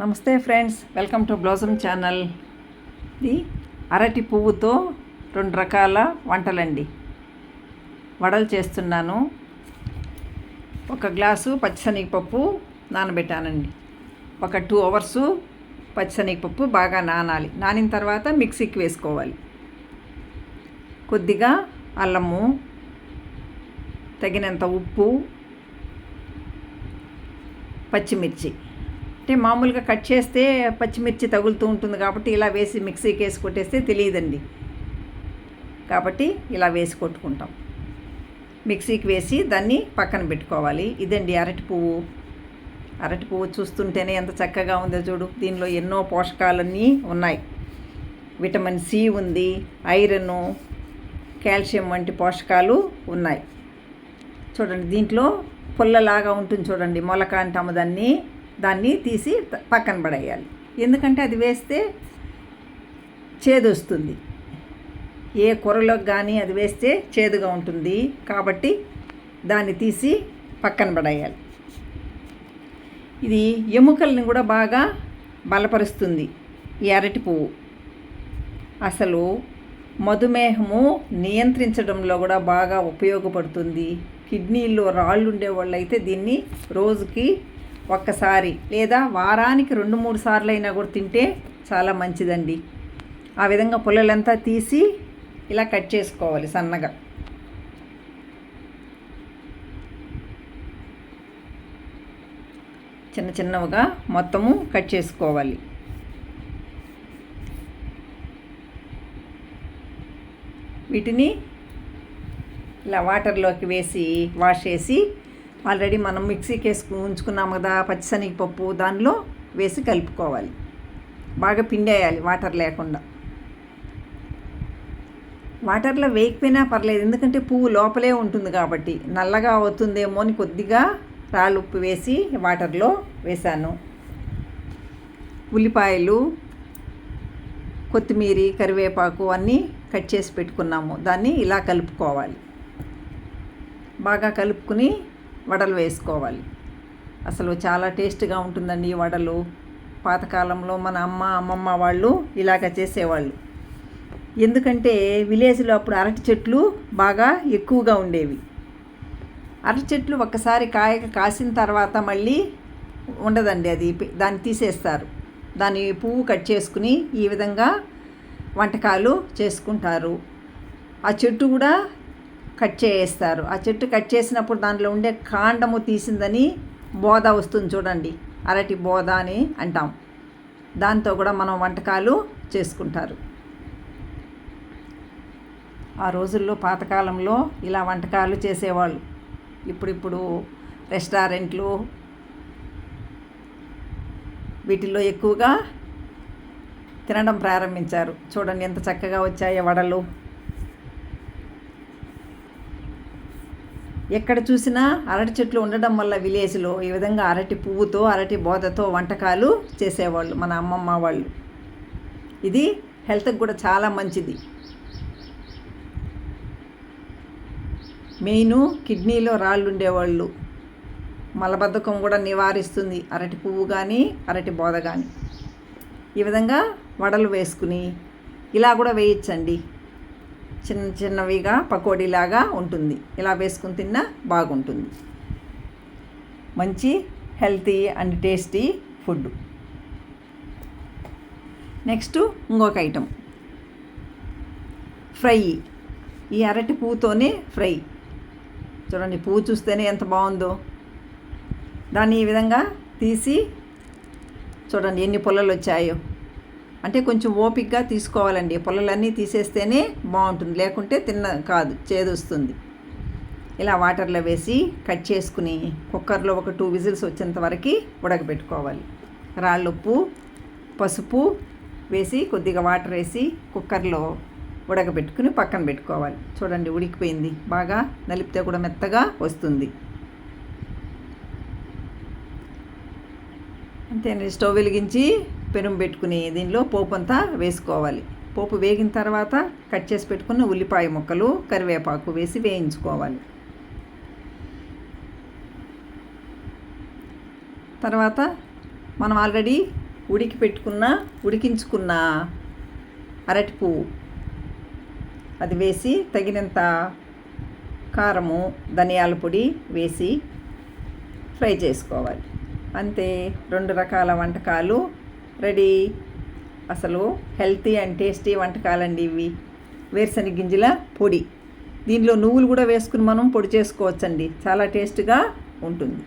నమస్తే friends welcome to blossom channel. ఇది అరటి పువ్వుతో రెండు రకాల వంటలండి. వడలు చేస్తున్నాను. ఒక గ్లాసు పచ్చిశనగపప్పు నానబెట్టానండి. ఒక టూ అవర్స్ పచ్చిశనగపప్పు బాగా నానాలి. నానిన తర్వాత మిక్సీకి వేసుకోవాలి. కొద్దిగా అల్లము తగినంత ఉప్పు పచ్చిమిర్చి. అంటే మామూలుగా కట్ చేస్తే పచ్చిమిర్చి తగులుతూ ఉంటుంది కాబట్టి ఇలా వేసి మిక్సీకి వేసి కొట్టేస్తే తెలియదండి. కాబట్టి ఇలా వేసి కొట్టుకుంటాం. మిక్సీకి వేసి దాన్ని పక్కన పెట్టుకోవాలి. ఇదండి అరటి పువ్వు. అరటి పువ్వు చూస్తుంటేనే ఎంత చక్కగా ఉందో చూడు. దీనిలో ఎన్నో పోషకాలన్నీ ఉన్నాయి. విటమిన్ సి ఉంది ఐరన్ కాల్షియం వంటి పోషకాలు ఉన్నాయి. చూడండి దీంట్లో పుల్లలాగా ఉంటుంది చూడండి. మొలక అంటాము దాన్ని. దాన్ని తీసి పక్కన పడేయాలి. ఎందుకంటే అది వేస్తే చేదొస్తుంది ఏ కూరలోకి కానీ అది వేస్తే చేదుగా ఉంటుంది. కాబట్టి దాన్ని తీసి పక్కన పడేయాలి. ఇది ఎముకల్ని కూడా బాగా బలపరుస్తుంది. ఈ అరటి పువ్వు. అసలు మధుమేహము నియంత్రించడంలో కూడా బాగా ఉపయోగపడుతుంది. కిడ్నీల్లో రాళ్ళు ఉండే వాళ్ళు అయితే దీన్ని రోజుకి ఒక్కసారి లేదా వారానికి రెండు మూడు సార్లు అయినా కూడా తింటే చాలా మంచిదండి. ఆ విధంగా పుల్లలంతా తీసి ఇలా కట్ చేసుకోవాలి సన్నగా. చిన్న చిన్నవిగా మొత్తము కట్ చేసుకోవాలి. వీటిని ఇలా వాటర్లోకి వేసి వాష్ చేసి ఆల్రెడీ మనం మిక్సీకి వేసుకు ఉంచుకున్నాం కదా పచ్చిశనగపప్పు దానిలో వేసి కలుపుకోవాలి. బాగా పిండేయాలి వాటర్ లేకుండా. వాటర్లో వేయకపోయినా పర్లేదు ఎందుకంటే పువ్వు లోపలే ఉంటుంది కాబట్టి. నల్లగా అవుతుందేమో అని కొద్దిగా రాళ్ళు ఉప్పు వేసి వాటర్లో వేశాను. ఉల్లిపాయలు కొత్తిమీర కరివేపాకు అన్నీ కట్ చేసి పెట్టుకున్నాము. దాన్ని ఇలా కలుపుకోవాలి. బాగా కలుపుకుని వడలు వేసుకోవాలి. అసలు చాలా టేస్ట్గా ఉంటుందండి ఈ వడలు. పాతకాలంలో మన అమ్మ అమ్మమ్మ వాళ్ళు ఇలాగ చేసేవాళ్ళు. ఎందుకంటే విలేజ్లో అప్పుడు అరటి చెట్లు బాగా ఎక్కువగా ఉండేవి. అరటి చెట్లు ఒక్కసారి కాయ కాసిన తర్వాత మళ్ళీ ఉండదండి అది దాన్ని తీసేస్తారు. దాని పువ్వు కట్ చేసుకుని ఈ విధంగా వంటకాలు చేసుకుంటారు. ఆ చెట్టు కూడా కట్ చేస్తారు. ఆ చెట్టు కట్ చేసినప్పుడు దాంట్లో ఉండే కాండము తీసిందని బోధ వస్తుంది చూడండి. అరటి బోధ అని అంటాం. దాంతో కూడా మనం వంటకాలు చేసుకుంటారు. ఆ రోజుల్లో పాతకాలంలో ఇలా వంటకాలు చేసేవాళ్ళు. ఇప్పుడిప్పుడు రెస్టారెంట్లు వీటిల్లో ఎక్కువగా తినడం ప్రారంభించారు. చూడండి ఎంత చక్కగా వచ్చాయో వడలు. ఎక్కడ చూసినా అరటి చెట్లు ఉండడం వల్ల విలేజ్లో ఈ విధంగా అరటి పువ్వుతో అరటి బోధతో వంటకాలు చేసేవాళ్ళు మన అమ్మమ్మ వాళ్ళు. ఇది హెల్త్కి కూడా చాలా మంచిది. మెయిన్ కిడ్నీలో రాళ్ళు ఉండేవాళ్ళు. మలబద్ధకం కూడా నివారిస్తుంది అరటి పువ్వు కానీ అరటి బోధ కానీ ఈ విధంగా వడలు వేసుకుని ఇలా కూడా వేయచ్చండి. చిన్న చిన్నవిగా పకోడీలాగా ఉంటుంది. ఇలా వేసుకుని తిన్నా బాగుంటుంది. మంచి healthy and tasty food. Next ఇంకొక ఐటెం. ఫ్రై. ఈ అరటి పువ్వుతోనే ఫ్రై. చూడండి పువ్వు చూస్తేనే ఎంత బాగుందో. దాన్ని ఈ విధంగా తీసి చూడండి ఎన్ని పుల్లలు వచ్చాయో అంటే కొంచెం ఓపిక్గా తీసుకోవాలండి. పొలలన్నీ తీసేస్తేనే బాగుంటుంది. లేకుంటే తిన్న కాదు చేదొస్తుంది. ఇలా వాటర్లో వేసి కట్ చేసుకుని కుక్కర్లో ఒక టూ విజిల్స్ వచ్చేంత వరకు ఉడకబెట్టుకోవాలి. రాళ్ళుప్పు పసుపు వేసి కొద్దిగా వాటర్ వేసి కుక్కర్లో ఉడకబెట్టుకుని పక్కన పెట్టుకోవాలి. చూడండి ఉడికిపోయింది. బాగా నలిపితే కూడా మెత్తగా వస్తుంది. అంతేనండి. స్టవ్ వెలిగించి పెనం పెట్టుకుని దీనిలో పోపు అంతా వేసుకోవాలి. పోపు వేగిన తర్వాత కట్ చేసి పెట్టుకున్న ఉల్లిపాయ ముక్కలు కరివేపాకు వేసి వేయించుకోవాలి. తర్వాత మనం ఆల్రెడీ ఉడికి పెట్టుకున్న ఉడికించుకున్న అరటి పువ్వు అది వేసి తగినంత కారము ధనియాల పొడి వేసి ఫ్రై చేసుకోవాలి. అంతే రెండు రకాల వంటకాలు రెడీ. అసలు హెల్తీ అండ్ టేస్టీ వంటకాలండి ఇవి. వేరుశనగ గింజల పొడి. దీనిలో నువ్వులు కూడా వేసుకుని మనం పొడి చేసుకోవచ్చండి. చాలా టేస్ట్గా ఉంటుంది.